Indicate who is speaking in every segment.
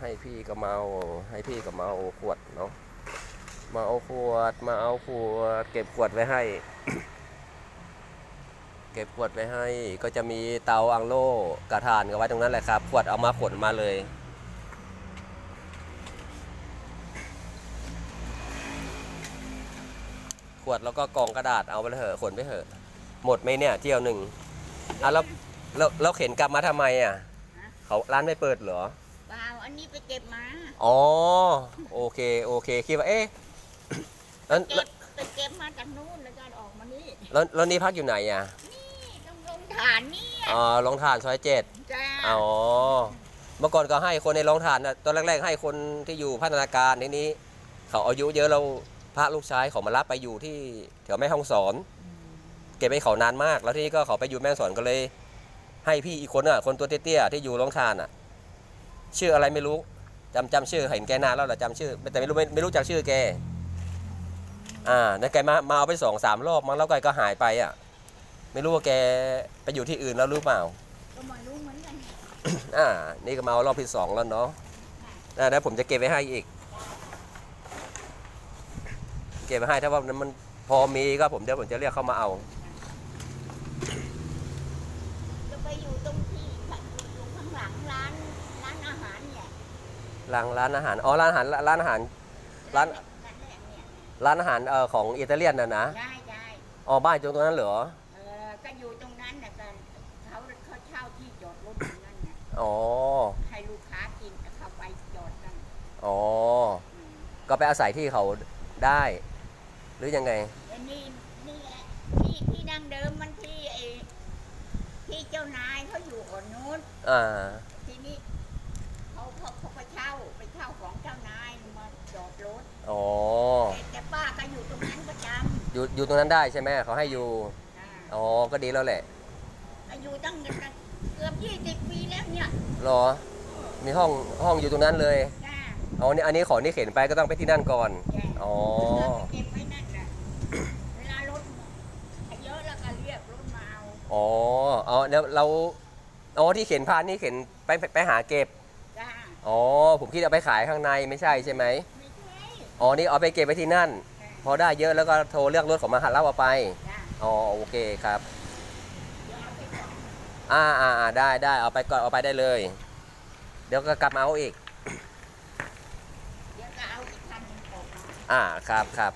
Speaker 1: ให้พี่ก็มาเอาให้พี่ก็มาเอาขวดเนาะมาเอาขวด มาเอาขวด เก็บขวดไว้ให้ เก็บขวดไว้ให้ ก็จะมีเตาอังโลกระถานก็ไว้ตรงนั้นแหละครับขวดเอามาขนมาเลยขวดแล้วก็กองกระดาษเอาไปเถอะขนไปเถอะ หมดไหมเนี่ยเที่ยวหนึ่งอะแล้วแล้วเข็นกลับมาทำไมอะเขาร้านไม่เปิดเหรอ
Speaker 2: อันนี้ไปเก็บมา
Speaker 1: อ๋อโอเคโอเคคิดว่าเอ๊ะแล้ว
Speaker 2: เก็บไปเก็บมาจากนู้นแล้วก็ออกมานี่
Speaker 1: แล้วแล้วนี่พักอยู่ไหนอะ
Speaker 2: นี่ต้องลงฐานนี่
Speaker 1: อ๋อลงทานซอยเจ็ด
Speaker 2: จ้า
Speaker 1: อ๋อเมื่อก่อนก็ให้คนในโรงทานนะตอนแรก ๆ ให้คนที่อยู่พัฒนาการในนี้ เขาอายุเยอะเราพระลูกชายเขามารับไปอยู่ที่แถวแม่ห้องสอน เก็บไปเขานานมาก แล้วที่นี่ก็เขาไปอยู่แม่ฮ่องสอนก็เลย ให้พี่อีกคนอะคนตัวเตี้ยๆที่อยู่โรงทานอะ ชื่ออะไรไม่รู้จำจำชื่อเห็นแกนานแล้วแหละจำชื่อ แต่ไม่รู้ไม่ไม่รู้จักชื่อแกอ่าแล้วแกมามาเอาไปสองสามรอบมั้งแล้วแกก็หายไปอะ ไม่รู้ว่าแกไปอยู่ที่อื่นแล้วหรือเปล่า
Speaker 2: ก็ไม่รู้เหมือนกัน
Speaker 1: อ่า นี่ก็มาเอารอบที่สองแล้วเนาะอ่าแล้วผมจะเก็บไว้ให้อีก เก็บไว้ให้ถ้าว่ามันพอมีก็ผมเดี๋ยวผมจะเรียกเข้ามาเอา
Speaker 2: จะไปอยู่ตรงที่อยู่ข้างหลังเรานร้านอาหารเนี่ย
Speaker 1: ร้านร้านอาหาร อ๋อ ร้านอาหาร ร้านอาหาร ร้าน
Speaker 2: นั่นแหละเนี่ย
Speaker 1: ร้านอาหารเอ่อของอิตาเลียนน่ะนะ
Speaker 2: ได้ได้
Speaker 1: อ๋อ บ้านอยู่ตรงนั้นเหรอ
Speaker 2: เออก็อยู่ตรงนั้นนะกันเขาเขาเช่าที่จอดรถตรงนั้นน่ะ
Speaker 1: อ๋อ
Speaker 2: ให้ลูกค้ากินก็เข้าไปจอดนั่น
Speaker 1: อ๋อ
Speaker 2: อืม
Speaker 1: ก็ไปอาศัยที่เขาได้ หรือยังไง
Speaker 2: แต่นี่นี่แหละที่ที่ดั้งเดิมมันที่ไอ้ที่เจ้านายเขาอยู่อ่อนนู้น
Speaker 1: อ่า
Speaker 2: ทีนี้เขาเขาเขาไปเช่าไปเช่าของเจ้านายมาจอดรถ
Speaker 1: อ๋อ
Speaker 2: แต่แต่ป้าก็อยู่ตรงนั้นประจ
Speaker 1: อยู่อยู่ตรงนั้นได้ใช่ไหมเขาให้อยู่ำ
Speaker 2: อ่า
Speaker 1: อ๋อก็ดีแล้วแหละ
Speaker 2: ก็อยู่ตั้งเกือบยี่สิบปีแล้วเนี่ย
Speaker 1: เหรอ มีห้องห้องอยู่ตรงนั้นเลย
Speaker 2: จ้า
Speaker 1: อ๋อนี่อันนี้ของที่เข็นไปก็ต้องไปที่นั่นก่อน
Speaker 2: จ้า
Speaker 1: อ๋อ
Speaker 2: เก็บไว้นั่นน่ะเวลารถเยอะแล้วก็เรียกรถมาเอา
Speaker 1: อ๋อเอาแล้วเราอ๋อที่เข็นพานนี่เข็นไปไปไปหาเก็บ
Speaker 2: จ้า
Speaker 1: อ๋อผมคิดเอาไปขายข้างในไม่ใช่ใช่ไหม
Speaker 2: ไม่ใช่
Speaker 1: อ๋อนี่เอาไปเก็บไว้ที่นั่น
Speaker 2: จ้า
Speaker 1: พอได้เยอะแล้วก็โทรเรียกรถของมาหัดรับเอาไป
Speaker 2: จ้า
Speaker 1: อ๋อโอเคครับ
Speaker 2: เดี๋ยวเอาไปก่อน
Speaker 1: อ่าอ่าอ่าได้ได้เอาไปก่อนเอาไปได้เลย เดี๋ยวก็กลับมาเอาอีก
Speaker 2: เดี๋ยวก็เอาอีกคันหนึงออกมา
Speaker 1: อ่าครับครับ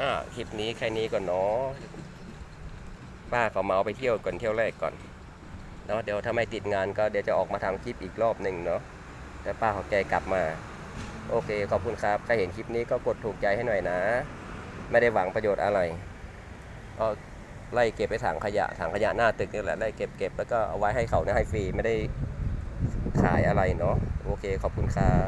Speaker 1: อ่าคลิปนี้แค่นี้ก่อนเนาะป้าเขาเมาไปเที่ยวก่อนเที่ยวแรกก่อน เนาะเดี๋ยวถ้าไม่ติดงานก็เดี๋ยวจะออกมาทำคลิปอีกรอบหนึ่งเนาะแต่ป้าเขาแกกลับมา โอเค ขอบคุณครับ ถ้าเห็นคลิปนี้ก็กดถูกใจให้หน่อยนะ ไม่ได้หวังประโยชน์อะไรก็ไล่เก็บไปถังขยะถังขยะหน้าตึกนี่แหละไล่เก็บเก็บแล้วก็เอาไว้ให้เขาเนี่ยให้ฟรีไม่ได้ขายอะไรเนาะโอเค ขอบคุณครับ